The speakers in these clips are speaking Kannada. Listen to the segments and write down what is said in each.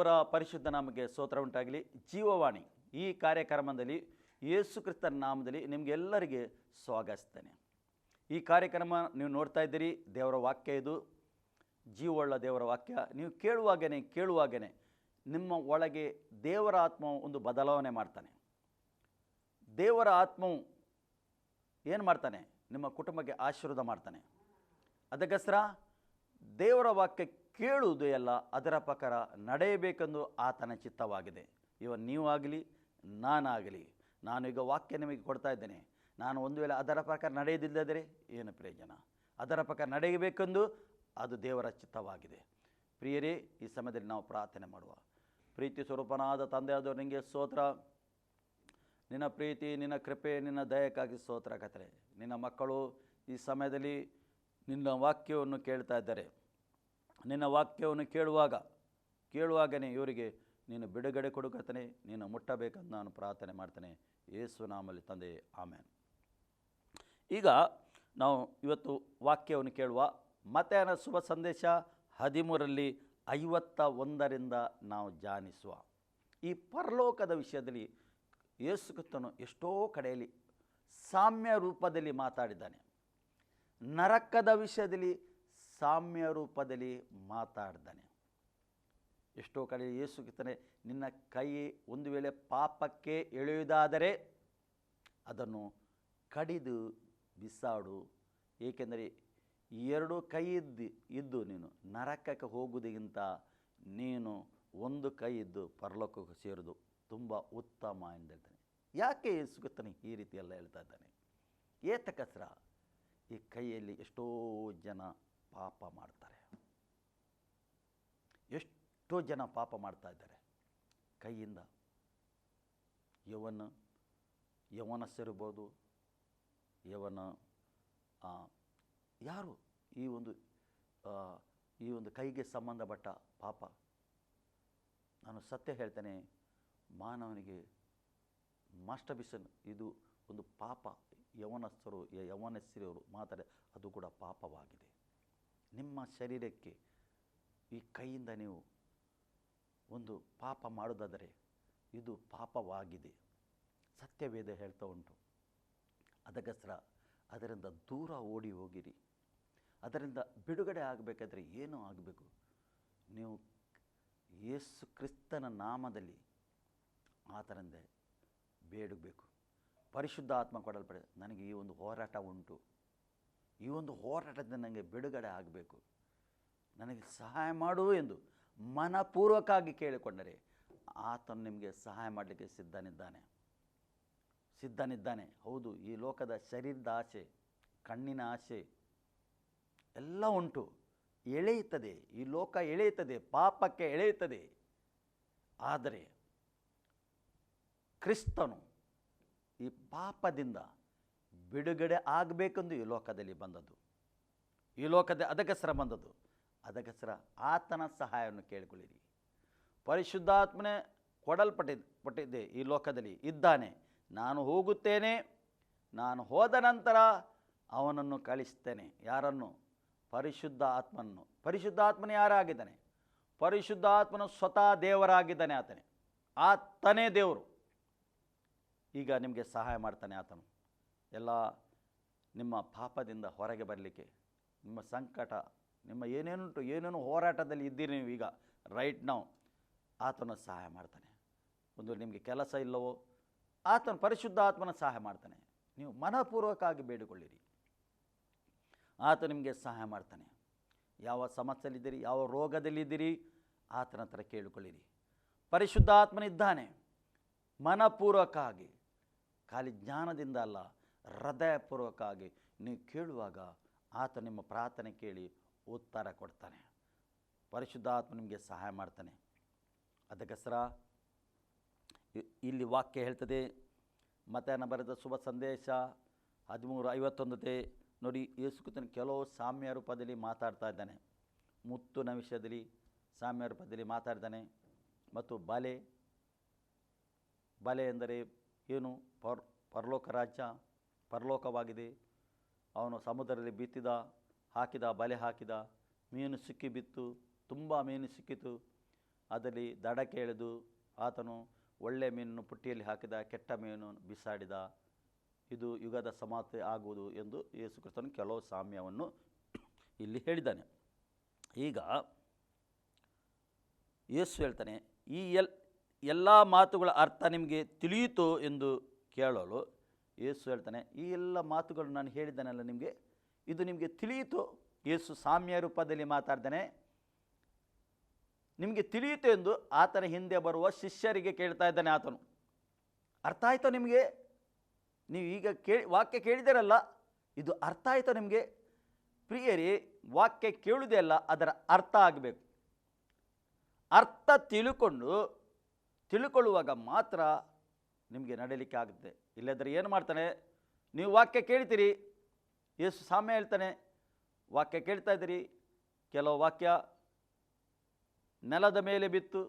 ದೇವರ ಪರಿಶುದ್ಧ ನಾಮಕ್ಕೆ ಸ್ತೋತ್ರ ಉಂಟಾಗಲಿ. ಜೀವವಾಣಿ ಈ ಕಾರ್ಯಕ್ರಮದಲ್ಲಿ ಯೇಸು ಕ್ರಿಸ್ತನ ನಾಮದಲ್ಲಿ ನಿಮಗೆಲ್ಲರಿಗೆ ಸ್ವಾಗತಿಸ್ತೇನೆ ಈ ಕಾರ್ಯಕ್ರಮ ನೀವು ನೋಡ್ತಾ ಇದ್ದೀರಿ, ದೇವರ ವಾಕ್ಯ ಇದು. ಜೀವವುಳ್ಳ ದೇವರ ವಾಕ್ಯ. ನೀವು ಕೇಳುವಾಗೇ ಕೇಳುವಾಗೇ ನಿಮ್ಮ ಒಳಗೆ ದೇವರ ಆತ್ಮ ಒಂದು ಬದಲಾವಣೆ ಮಾಡ್ತಾನೆ. ದೇವರ ಆತ್ಮವು ಏನು ಮಾಡ್ತಾನೆ? ನಿಮ್ಮ ಕುಟುಂಬಕ್ಕೆ ಆಶೀರ್ವಾದ ಮಾಡ್ತಾನೆ. ಅದಕ್ಕೋಸ್ಕರ ದೇವರ ವಾಕ್ಯ ಕೇಳುವುದು ಎಲ್ಲ ಅದರ ಪ್ರಕಾರ ನಡೆಯಬೇಕೆಂದು ಆತನ ಚಿತ್ತವಾಗಿದೆ. ಇವ ನೀವಾಗಲಿ ನಾನಾಗಲಿ, ನಾನು ಈಗ ವಾಕ್ಯ ನಿಮಗೆ ಕೊಡ್ತಾ ಇದ್ದೇನೆ. ನಾನು ಒಂದು ವೇಳೆ ಅದರ ಪ್ರಕಾರ ನಡೆಯದಿಲ್ಲದರೆ ಏನು ಪ್ರಯೋಜನ? ಅದರ ಪ್ರಕಾರ ನಡೆಯಬೇಕೆಂದು ಅದು ದೇವರ ಚಿತ್ತವಾಗಿದೆ. ಪ್ರಿಯರೇ, ಈ ಸಮಯದಲ್ಲಿ ನಾವು ಪ್ರಾರ್ಥನೆ ಮಾಡುವ. ಪ್ರೀತಿ ಸ್ವರೂಪನಾದ ತಂದೆಯಾದವರು ನಿಮಗೆ ಸ್ತೋತ್ರ. ನಿನ್ನ ಪ್ರೀತಿ, ನಿನ್ನ ಕೃಪೆ, ನಿನ್ನ ದಯಕ್ಕಾಗಿ ಸ್ತೋತ್ರ ಕತ್ತರೆ ನಿನ್ನ ಮಕ್ಕಳು ಈ ಸಮಯದಲ್ಲಿ ನಿನ್ನ ವಾಕ್ಯವನ್ನು ಕೇಳ್ತಾ ಇದ್ದಾರೆ. ನಿನ್ನ ವಾಕ್ಯವನ್ನು ಕೇಳುವಾಗ, ಕೇಳುವಾಗನೇ ಇವರಿಗೆ, ನೀನು ಬಿಡುಗಡೆ ಕೊಡುಕತ್ತನೆ ನೀನು ಮುಟ್ಟಬೇಕಂತ ನಾನು ಪ್ರಾರ್ಥನೆ ಮಾಡ್ತೇನೆ. ಯೇಸು ನಾಮಲ್ಲಿ ತಂದೆ, ಆಮೇನ್. ಈಗ ನಾವು ಇವತ್ತು ವಾಕ್ಯವನ್ನು ಕೇಳುವ ಮತ್ತೆ ಶುಭ ಸಂದೇಶ ಹದಿಮೂರರಲ್ಲಿ ಐವತ್ತ ಒಂದರಿಂದ ನಾವು ಜಾನಿಸುವ. ಈ ಪರಲೋಕದ ವಿಷಯದಲ್ಲಿ ಏಸುಕತ್ತನು ಎಷ್ಟೋ ಕಡೆಯಲ್ಲಿ ಸಾಮ್ಯ ರೂಪದಲ್ಲಿ ಮಾತಾಡಿದ್ದಾನೆ. ನರಕದ ವಿಷಯದಲ್ಲಿ ಸಾಮ್ಯ ರೂಪದಲ್ಲಿ ಮಾತಾಡ್ದಾನೆ. ಎಷ್ಟೋ ಕಡೆ ಯೇಸು ಕಿತ್ತನೆ ನಿನ್ನ ಕೈ ಒಂದು ವೇಳೆ ಪಾಪಕ್ಕೆ ಎಳೆಯುವುದಾದರೆ ಅದನ್ನು ಕಡಿದು ಬಿಸಾಡು. ಏಕೆಂದರೆ ಎರಡು ಕೈ ಇದ್ದು ಇದ್ದು ನೀನು, ನರಕಕ್ಕೆ ಹೋಗುವುದಕ್ಕಿಂತ ನೀನು ಒಂದು ಕೈ ಇದ್ದು ಪರಲೋಕಕ್ಕೆ ಸೇರೋದು ತುಂಬ ಉತ್ತಮ ಎಂದು ಹೇಳ್ತಾನೆ. ಯಾಕೆ ಯೇಸು ಕ್ರಿಸ್ತನು ಈ ರೀತಿಯೆಲ್ಲ ಹೇಳ್ತಾ ಇದ್ದಾನೆ? ಏತಕಸ್ರ ಈ ಕೈಯಲ್ಲಿ ಎಷ್ಟೋ ಜನ ಪಾಪ ಮಾಡ್ತಾರೆ. ಎಷ್ಟೋ ಜನ ಪಾಪ ಮಾಡ್ತಾ ಇದ್ದಾರೆ. ಕೈಯಿಂದ ಯವನ ಯವನಸ್ಸಿರ್ಬೋದು ಯವನ ಯಾರು ಈ ಒಂದು ಈ ಒಂದು ಕೈಗೆ ಸಂಬಂಧಪಟ್ಟ ಪಾಪ. ನಾನು ಸತ್ಯ ಹೇಳ್ತೇನೆ, ಮಾನವನಿಗೆ ಮಾಸ್ಟರ್ಬಿಷನ್ ಇದು ಒಂದು ಪಾಪ. ಯವನಸ್ಥರು, ಯ- ಯವನಸ್ಥಿರವರು ಮಾತಾಡ ಅದು ಕೂಡ ಪಾಪವಾಗಿದೆ. ನಿಮ್ಮ ಶರೀರಕ್ಕೆ ಈ ಕೈಯಿಂದ ನೀವು ಒಂದು ಪಾಪ ಮಾಡೋದಾದರೆ ಇದು ಪಾಪವಾಗಿದೆ. ಸತ್ಯವೇದ ಹೇಳ್ತಾ ಉಂಟು. ಅದಕ್ಕೋಸ್ಕರ ಅದರಿಂದ ದೂರ ಓಡಿ ಹೋಗಿರಿ. ಅದರಿಂದ ಬಿಡುಗಡೆ ಆಗಬೇಕಾದ್ರೆ ಏನು ಆಗಬೇಕು. ನೀವು ಯೇಸು ಕ್ರಿಸ್ತನ ನಾಮದಲ್ಲಿ ಆತನಿಂದ ಬೇಡಬೇಕು ಪರಿಶುದ್ಧ ಆತ್ಮ ಕೊಡಲ್ಪಡೆ ನನಗೆ ಈ ಒಂದು ಹೋರಾಟ ಉಂಟು. ಈ ಒಂದು ಹೋರಾಟದಿಂದ ನನಗೆ ಬಿಡುಗಡೆ ಆಗಬೇಕು. ನನಗೆ ಸಹಾಯ ಮಾಡು ಎಂದು ಮನಪೂರ್ವಕವಾಗಿ ಕೇಳಿಕೊಂಡರೆ ಆತನು ನಿಮಗೆ ಸಹಾಯ ಮಾಡಲಿಕ್ಕೆ ಸಿದ್ಧನಿದ್ದಾನೆ. ಸಿದ್ಧನಿದ್ದಾನೆ. ಹೌದು, ಈ ಲೋಕದ ಶರೀರದ ಆಸೆ, ಕಣ್ಣಿನ ಆಸೆ ಎಲ್ಲ ಉಂಟು. ಎಳೆಯುತ್ತದೆ. ಈ ಲೋಕ ಎಳೆಯುತ್ತದೆ. ಪಾಪಕ್ಕೆ ಎಳೆಯುತ್ತದೆ. ಆದರೆ ಕ್ರಿಸ್ತನು ಈ ಪಾಪದಿಂದ ಬಿಡುಗಡೆ ಆಗಬೇಕೆಂದು ಈ ಲೋಕದಲ್ಲಿ ಬಂದದ್ದು. ಈ ಲೋಕದ ಅದಕ್ಕೋಸ್ಕರ ಬಂದದ್ದು. ಅದಕ್ಕೋಸ್ಕರ ಆತನ ಸಹಾಯವನ್ನು ಕೇಳಿಕೊಳ್ಳಿರಿ. ಪರಿಶುದ್ಧಾತ್ಮನೇ ಕೊಡಲ್ಪಟ್ಟಿ, ಪಟ್ಟಿದ್ದೆ ಈ ಲೋಕದಲ್ಲಿ. ಇದ್ದಾನೆ. ನಾನು ಹೋಗುತ್ತೇನೆ. ನಾನು ಹೋದ ನಂತರ ಅವನನ್ನು ಕಳಿಸ್ತೇನೆ. ಯಾರನ್ನು? ಪರಿಶುದ್ಧ ಆತ್ಮನನ್ನು. ಪರಿಶುದ್ಧ ಆತ್ಮನ ಯಾರಾಗಿದ್ದಾನೆ? ಪರಿಶುದ್ಧ ಆತ್ಮನು ಸ್ವತಃ ದೇವರಾಗಿದ್ದಾನೆ ಆತನೇ. ಆತನೇ ದೇವರು. ಈಗ ನಿಮಗೆ ಸಹಾಯ ಮಾಡ್ತಾನೆ ಆತನು. ಎಲ್ಲ ನಿಮ್ಮ ಪಾಪದಿಂದ ಹೊರಗೆ ಬರಲಿಕ್ಕೆ, ನಿಮ್ಮ ಸಂಕಟ, ನಿಮ್ಮ ಏನೇನುಂಟು, ಏನೇನು ಹೋರಾಟದಲ್ಲಿ ಇದ್ದೀರಿ ನೀವು ಈಗ ರೈಟ್ ನಾವು ಆತನ ಸಹಾಯ ಮಾಡ್ತಾನೆ. ಒಂದು ನಿಮಗೆ ಕೆಲಸ ಇಲ್ಲವೋ, ಆತನ ಪರಿಶುದ್ಧ ಆತ್ಮನ ಸಹಾಯ ಮಾಡ್ತಾನೆ. ನೀವು ಮನಪೂರ್ವಕವಾಗಿ ಬೇಡಿಕೊಳ್ಳಿರಿ. ಆತ ನಿಮಗೆ ಸಹಾಯ ಮಾಡ್ತಾನೆ. ಯಾವ ಸಮಸ್ಯೆಯಲ್ಲಿದ್ದೀರಿ, ಯಾವ ರೋಗದಲ್ಲಿದ್ದೀರಿ, ಆತನ ಹತ್ರ ಕೇಳಿಕೊಳ್ಳಿರಿ. ಪರಿಶುದ್ಧ ಆತ್ಮನಿದ್ದಾನೆ ಮನಪೂರ್ವಕವಾಗಿ, ಖಾಲಿ ಜ್ಞಾನದಿಂದ ಅಲ್ಲ ಹೃದಯಪೂರ್ವಕವಾಗಿ ನೀವು ಕೇಳುವಾಗ ಆತ ನಿಮ್ಮ ಪ್ರಾರ್ಥನೆ ಕೇಳಿ ಉತ್ತರ ಕೊಡ್ತಾನೆ. ಪರಿಶುದ್ಧಾತ್ಮ ನಿಮಗೆ ಸಹಾಯ ಮಾಡ್ತಾನೆ. ಅದಕ್ಕೋಸ್ಕರ ಇಲ್ಲಿ ವಾಕ್ಯ ಹೇಳ್ತದೆ ಮಧ್ಯಾಹ್ನ ಬರೆದ ಶುಭ ಸಂದೇಶ ಹದಿಮೂರು ಐವತ್ತೊಂದತೆ ನೋಡಿ ಯೇಸುಕ್ರಿಸ್ತನ ಕೆಲವು ಸಾಮ್ಯ ರೂಪದಲ್ಲಿ ಮಾತಾಡ್ತಾ ಇದ್ದಾನೆ. ಮುತ್ತುನ ವಿಷಯದಲ್ಲಿ ಸಾಮ್ಯ ರೂಪದಲ್ಲಿ ಮಾತಾಡ್ತಾನೆ. ಮತ್ತು ಬಲೆ ಬಲೆ ಎಂದರೆ ಏನು? ಪರ್, ಪರಲೋಕ ರಾಜ್ಯ. ಪರಲೋಕವಾಗಿದೆ. ಅವನು ಸಮುದ್ರದಲ್ಲಿ ಬಿತ್ತಿದ, ಹಾಕಿದ, ಬಲೆ ಹಾಕಿದ, ಮೀನು ಸಿಕ್ಕಿ ಬಿತ್ತು, ತುಂಬ ಮೀನು ಸಿಕ್ಕಿತು. ಅದರಲ್ಲಿ ದಡ ಕೇಳಿದು ಆತನು ಒಳ್ಳೆ ಮೀನನ್ನು ಪುಟ್ಟಿಯಲ್ಲಿ ಹಾಕಿದ, ಕೆಟ್ಟ ಮೀನು ಬಿಸಾಡಿದ. ಇದು ಯುಗದ ಸಮಾಪ್ತಿ ಆಗುವುದು ಎಂದು ಯೇಸು ಕ್ರಿಸ್ತನು ಕೆಲವು ಸಾಮ್ಯವನ್ನು ಇಲ್ಲಿ ಹೇಳಿದ್ದಾನೆ. ಈಗ ಯೇಸು ಹೇಳ್ತಾನೆ, ಈ ಎಲ್, ಎಲ್ಲ ಮಾತುಗಳ ಅರ್ಥ ನಿಮಗೆ ತಿಳಿಯಿತು ಎಂದು ಕೇಳಲು ಯೇಸು ಹೇಳ್ತಾನೆ, ಈ ಎಲ್ಲ ಮಾತುಗಳು ನಾನು ಹೇಳಿದ್ದಾನಲ್ಲ ನಿಮಗೆ? ಇದು ನಿಮಗೆ ತಿಳಿಯಿತು? ಯೇಸು ಸಾಮ್ಯ ರೂಪದಲ್ಲಿ ಮಾತಾಡ್ತಾನೆ, ನಿಮಗೆ ತಿಳಿಯಿತು ಎಂದು ಆತನ ಹಿಂದೆ ಬರುವ ಶಿಷ್ಯರಿಗೆ ಕೇಳ್ತಾ ಇದ್ದಾನೆ ಆತನು. ಅರ್ಥ ಆಯಿತು ನಿಮಗೆ? ನೀವು ಈಗ ಕೇಳಿ ವಾಕ್ಯ ಕೇಳಿದಿರಲ್ಲ ಇದು ಅರ್ಥ ಆಯಿತು ನಿಮಗೆ? ಪ್ರಿಯರಿ, ವಾಕ್ಯ ಕೇಳುವುದೇ ಅಲ್ಲ, ಅದರ ಅರ್ಥ ಆಗಬೇಕು. ಅರ್ಥ ತಿಳ್ಕೊಂಡು, ತಿಳ್ಕೊಳ್ಳುವಾಗ ಮಾತ್ರ ನಿಮಗೆ ನಡೀಲಿಕ್ಕೆ ಆಗುತ್ತೆ. ಇಲ್ಲದ್ರೆ ಏನು ಮಾಡ್ತಾನೆ? ನೀವು ವಾಕ್ಯ ಕೇಳ್ತೀರಿ, ಯೇಸು ಸಾಮ್ಯ ಹೇಳ್ತಾನೆ, ವಾಕ್ಯ ಕೇಳ್ತಾ ಇದ್ದೀರಿ, ಕೆಲವು ವಾಕ್ಯ ನೆಲದ ಮೇಲೆ ಬಿತ್ತು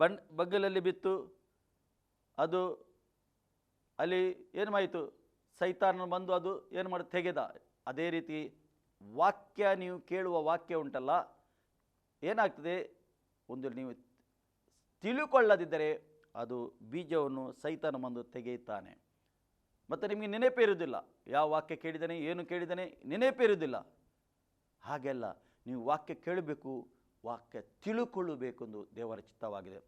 ಬಣ್ ಬಗ್ಗಲಲ್ಲಿ ಬಿತ್ತು, ಅದು ಅಲ್ಲಿ ಏನು ಮಾಯಿತು ಸೈತಾನ ಬಂದು ಅದು ಏನು ಮಾಡಿ, ತೆಗೆದ. ಅದೇ ರೀತಿ ವಾಕ್ಯ ನೀವು ಕೇಳುವ ವಾಕ್ಯ ಉಂಟಲ್ಲ, ಏನಾಗ್ತದೆ? ಒಂದು ನೀವು ತಿಳುಕೊಳ್ಳದಿದ್ದರೆ ಅದು ಬೀಜವನ್ನು ಸೈತಾನ ಮಂದು ತೆಗೆಯುತ್ತಾನೆ. ಮತ್ತು ನಿಮಗೆ ನೆನಪಿರುವುದಿಲ್ಲ ಯಾವ ವಾಕ್ಯ ಕೇಳಿದ್ದಾನೆ, ಏನು ಕೇಳಿದ್ದಾನೆ ನೆನಪಿರುವುದಿಲ್ಲ ಹಾಗೆಲ್ಲ ನೀವು ವಾಕ್ಯ ಕೇಳಬೇಕು, ವಾಕ್ಯ ತಿಳುಕೊಳ್ಳಬೇಕೆಂದು ದೇವರ ಚಿತ್ತವಾಗಿದೆ.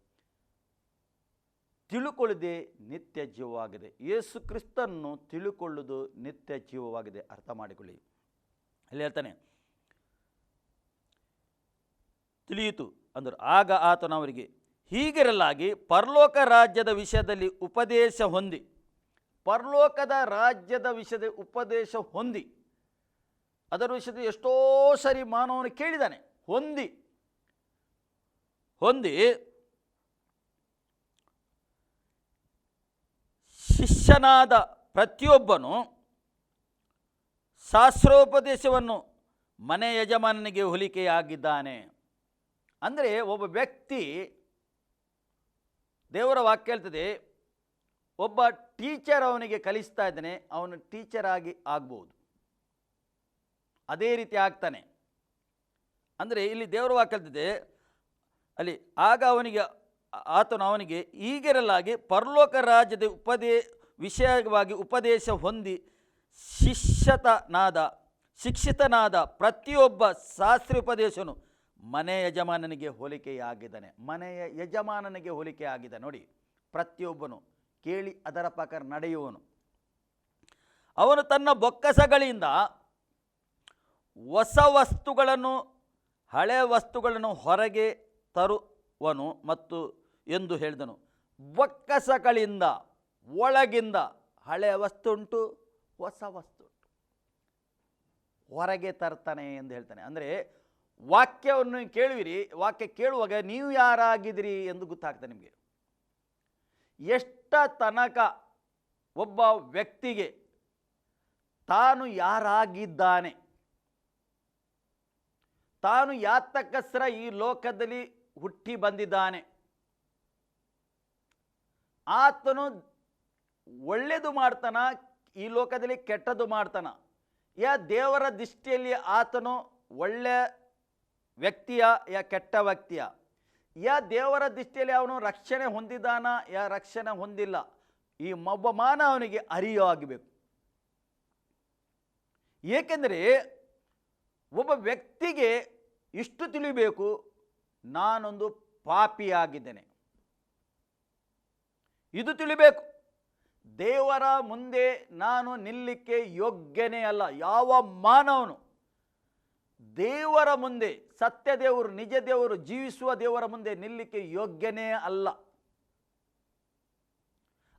ತಿಳುಕೊಳ್ಳದೆ ನಿತ್ಯ ಜೀವವಾಗಿದೆ. ಯೇಸು ಕ್ರಿಸ್ತನ್ನು ತಿಳುಕೊಳ್ಳುವುದು ನಿತ್ಯ ಜೀವವಾಗಿದೆ. ಅರ್ಥ ಮಾಡಿಕೊಳ್ಳಿ. ಅಲ್ಲಿ ಹೇಳ್ತಾನೆ, ತಿಳಿಯಿತು. ಅಂದರು. ಆಗ ಆತನು ಅವರಿಗೆ ಹೀಗಿರಲಾಗಿ ಪರಲೋಕ ರಾಜ್ಯದ ವಿಷಯದಲ್ಲಿ ಉಪದೇಶ ಹೊಂದಿ, ಪರಲೋಕದ ರಾಜ್ಯದ ವಿಷಯದ ಉಪದೇಶ ಹೊಂದಿ, ಅದರ ವಿಷಯದ ಎಷ್ಟೋ ಸರಿ ಮಾನವನು ಕೇಳಿದ್ದಾನೆ ಹೊಂದಿ ಹೊಂದಿ ಶಿಷ್ಯನಾದ ಪ್ರತಿಯೊಬ್ಬನು ಶಾಸ್ತ್ರೋಪದೇಶವನ್ನು ಮನೆ ಯಜಮಾನನಿಗೆ ಹೋಲಿಕೆಯಾಗಿದ್ದಾನೆ. ಅಂದರೆ ಒಬ್ಬ ವ್ಯಕ್ತಿ ದೇವರ ವಾಕ್ಯ ಹೇಳ್ತದೆ, ಒಬ್ಬ ಟೀಚರ್ ಅವನಿಗೆ ಕಲಿಸ್ತಾ ಇದ್ದಾನೆ, ಅವನು ಟೀಚರ್ ಆಗಿ ಆಗ್ಬೋದು. ಅದೇ ರೀತಿ ಆಗ್ತಾನೆ. ಅಂದರೆ ಇಲ್ಲಿ ದೇವರ ವಾಕ್ಯ ಹೇಳ್ತದೆ, ಅಲ್ಲಿ ಆಗ ಅವನಿಗೆ, ಆತನು ಅವನಿಗೆ ಈಗಿರಲಾಗಿ ಪರಲೋಕ ರಾಜ್ಯದ ಉಪದೇ, ವಿಷಯವಾಗಿ ಉಪದೇಶ ಹೊಂದಿ ಶಿಷ್ಯತನಾದ, ಶಿಕ್ಷಿತನಾದ ಪ್ರತಿಯೊಬ್ಬ ಶಾಸ್ತ್ರೀಯ ಉಪದೇಶನು ಮನೆ ಯಜಮಾನನಿಗೆ ಹೋಲಿಕೆಯಾಗಿದ್ದಾನೆ. ಮನೆಯ ಯಜಮಾನನಿಗೆ ಹೋಲಿಕೆಯಾಗಿದೆ. ನೋಡಿ, ಪ್ರತಿಯೊಬ್ಬನು ಕೇಳಿ ಅದರ ಪ್ರಕಾರ ನಡೆಯುವನು. ಅವನು ತನ್ನ ಬೊಕ್ಕಸಗಳಿಂದ ಹೊಸ ವಸ್ತುಗಳನ್ನು, ಹಳೆ ವಸ್ತುಗಳನ್ನು ಹೊರಗೆ ತರುವನು ಮತ್ತು ಎಂದು ಹೇಳಿದನು. ಬೊಕ್ಕಸಗಳಿಂದ ಒಳಗಿಂದ ಹಳೆಯ ವಸ್ತು ಉಂಟು, ಹೊಸ ವಸ್ತು ಹೊರಗೆ ತರ್ತಾನೆ ಎಂದು ಹೇಳ್ತಾನೆ. ಅಂದರೆ ವಾಕ್ಯವನ್ನು ಕೇಳುವಿರಿ, ವಾಕ್ಯ ಕೇಳುವಾಗ ನೀವು ಯಾರಾಗಿದ್ದೀರಿ ಎಂದು ಗೊತ್ತಾಗ್ತದೆ ನಿಮಗೆ. ಎಷ್ಟ ತನಕ ಒಬ್ಬ ವ್ಯಕ್ತಿಗೆ ತಾನು ಯಾರಾಗಿದ್ದಾನೆ, ತಾನು ಯಾತಕ್ಕಸ್ರ ಈ ಲೋಕದಲ್ಲಿ ಹುಟ್ಟಿ ಬಂದಿದ್ದಾನೆ, ಆತನು ಒಳ್ಳೆಯದು ಮಾಡ್ತಾನ, ಈ ಲೋಕದಲ್ಲಿ ಕೆಟ್ಟದ್ದು ಮಾಡ್ತಾನ, ಯಾ ದೇವರ ದೃಷ್ಟಿಯಲ್ಲಿ ಆತನು ಒಳ್ಳೆಯ ವ್ಯಕ್ತಿಯ, ಯಾ ಕೆಟ್ಟ ವ್ಯಕ್ತಿಯ. ಯಾ ದೇವರ ದೃಷ್ಟಿಯಲ್ಲಿ ಅವನು ರಕ್ಷಣೆ ಹೊಂದಿದ್ದಾನ ಯಾ ರಕ್ಷಣೆ ಹೊಂದಿಲ್ಲ. ಈ ಒಬ್ಬ ಮಾನವನಿಗೆ ಅರಿಯಾಗಬೇಕು ಏಕೆಂದರೆ ಒಬ್ಬ ವ್ಯಕ್ತಿಗೆ ಇಷ್ಟು ತಿಳಿಬೇಕು, ನಾನೊಂದು ಪಾಪಿಯಾಗಿದ್ದೇನೆ. ಇದು ತಿಳಿಬೇಕು. ದೇವರ ಮುಂದೆ ನಾನು ನಿಲ್ಲಿಕ್ಕೆ ಯೋಗ್ಯನೇ ಅಲ್ಲ, ಯಾವ ಮಾನವನು. ದೇವರ ಮುಂದೆ, ಸತ್ಯ ದೇವರು, ನಿಜ ದೇವರು ಜೀವಿಸುವ ದೇವರ ಮುಂದೆ ನಿಲ್ಲಿಕ್ಕೆ ಯೋಗ್ಯನೇ ಅಲ್ಲ.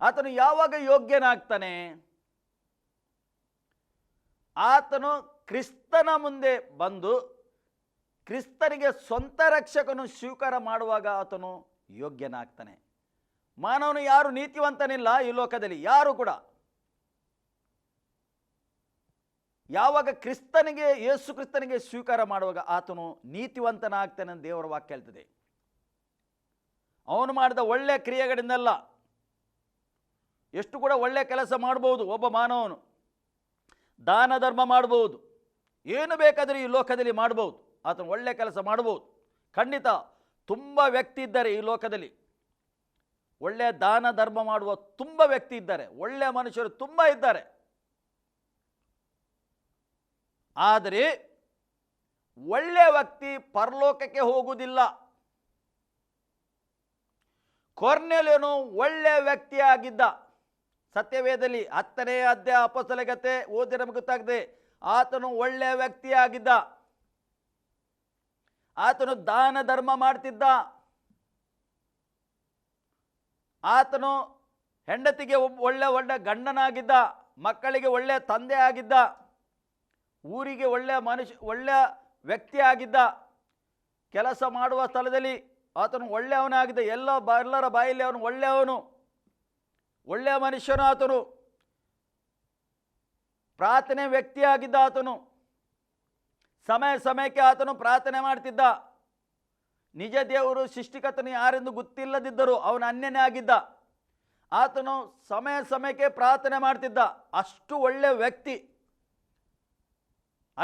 ಆತನು ಯಾವಾಗ ಯೋಗ್ಯನಾಗ್ತಾನೆ? ಆತನು ಕ್ರಿಸ್ತನ ಮುಂದೆ ಬಂದು ಕ್ರಿಸ್ತನಿಗೆ ಸ್ವಂತ ರಕ್ಷಕನು ಸ್ವೀಕಾರ ಮಾಡುವಾಗ ಆತನು ಯೋಗ್ಯನಾಗ್ತಾನೆ. ಮಾನವನು ಯಾರು ನೀತಿವಂತನಿಲ್ಲ ಈ ಲೋಕದಲ್ಲಿ, ಯಾರು ಕೂಡ. ಯಾವಾಗ ಕ್ರಿಸ್ತನಿಗೆ, ಯೇಸು ಕ್ರಿಸ್ತನಿಗೆ ಸ್ವೀಕಾರ ಮಾಡುವಾಗ ಆತನು ನೀತಿವಂತನಾಗ್ತಾನೆ ದೇವರ ವಾಕ್ಯ ಹೇಳ್ತದೆ. ಅವನು ಮಾಡಿದ ಒಳ್ಳೆಯ ಕ್ರಿಯೆಗಳಿಂದಲ್ಲ, ಎಷ್ಟು ಕೂಡ ಒಳ್ಳೆಯ ಕೆಲಸ ಮಾಡ್ಬೋದು, ಒಬ್ಬ ಮಾನವನು. ದಾನ, ಧರ್ಮ ಮಾಡ್ಬೋದು, ಏನು ಬೇಕಾದರೂ ಈ ಲೋಕದಲ್ಲಿ ಮಾಡ್ಬೋದು, ಆತನು ಒಳ್ಳೆಯ ಕೆಲಸ ಮಾಡ್ಬೋದು. ಖಂಡಿತ ತುಂಬ ವ್ಯಕ್ತಿ ಇದ್ದಾರೆ ಈ ಲೋಕದಲ್ಲಿ. ಒಳ್ಳೆಯ ದಾನ, ಧರ್ಮ ಮಾಡುವ ತುಂಬ ವ್ಯಕ್ತಿ ಇದ್ದಾರೆ, ಒಳ್ಳೆಯ ಮನುಷ್ಯರು ತುಂಬ ಇದ್ದಾರೆ. ಆದರೆ ಒಳ್ಳೆಯ ವ್ಯಕ್ತಿ ಪರಲೋಕಕ್ಕೆ ಹೋಗುವುದಿಲ್ಲ. ಕೊರ್ನೆಲೇನು ಒಳ್ಳೆಯ ವ್ಯಕ್ತಿಯಾಗಿದ್ದ. ಸತ್ಯವೇದಲ್ಲಿ ಹತ್ತನೇ ಅಧ್ಯಾಯ ಅಪಸಲಗತೆ ಓದಿ ನಮಗೆ ಗೊತ್ತಾಗದೆ. ಆತನು ಒಳ್ಳೆಯ ವ್ಯಕ್ತಿಯಾಗಿದ್ದ. ಆತನು ದಾನ ಧರ್ಮ ಮಾಡ್ತಿದ್ದ. ಆತನು ಹೆಂಡತಿಗೆ ಒಳ್ಳೆ ಒಳ್ಳೆ ಗಂಡನಾಗಿದ್ದ. ಮಕ್ಕಳಿಗೆ ಒಳ್ಳೆಯ ತಂದೆ ಆಗಿದ್ದ. ಊರಿಗೆ ಒಳ್ಳೆಯ ಮನುಷ್ಯ ಒಳ್ಳೆಯ ವ್ಯಕ್ತಿ ಆಗಿದ್ದ, ಕೆಲಸ ಮಾಡುವ ಸ್ಥಳದಲ್ಲಿ ಆತನು ಒಳ್ಳೆಯವನಾಗಿದ್ದ ಎಲ್ಲ ಬ, ಎಲ್ಲರ ಬಾಯಲ್ಲಿ ಅವನು ಒಳ್ಳೆಯವನು, ಒಳ್ಳೆಯ ಮನುಷ್ಯನು ಆತನು, ಪ್ರಾರ್ಥನೆ ವ್ಯಕ್ತಿಯಾಗಿದ್ದ ಆತನು, ಸಮಯ ಸಮಯಕ್ಕೆ ಆತನು ಪ್ರಾರ್ಥನೆ ಮಾಡ್ತಿದ್ದ. ನಿಜ ದೇವರು ಸೃಷ್ಟಿಕರ್ತನು ಯಾರೆಂದು ಗೊತ್ತಿಲ್ಲದಿದ್ದರು ಅವನು ಅನ್ಯನೇ ಆಗಿದ್ದ. ಆತನು ಸಮಯ ಸಮಯಕ್ಕೆ ಪ್ರಾರ್ಥನೆ ಮಾಡ್ತಿದ್ದ. ಅಷ್ಟು ಒಳ್ಳೆಯ ವ್ಯಕ್ತಿ.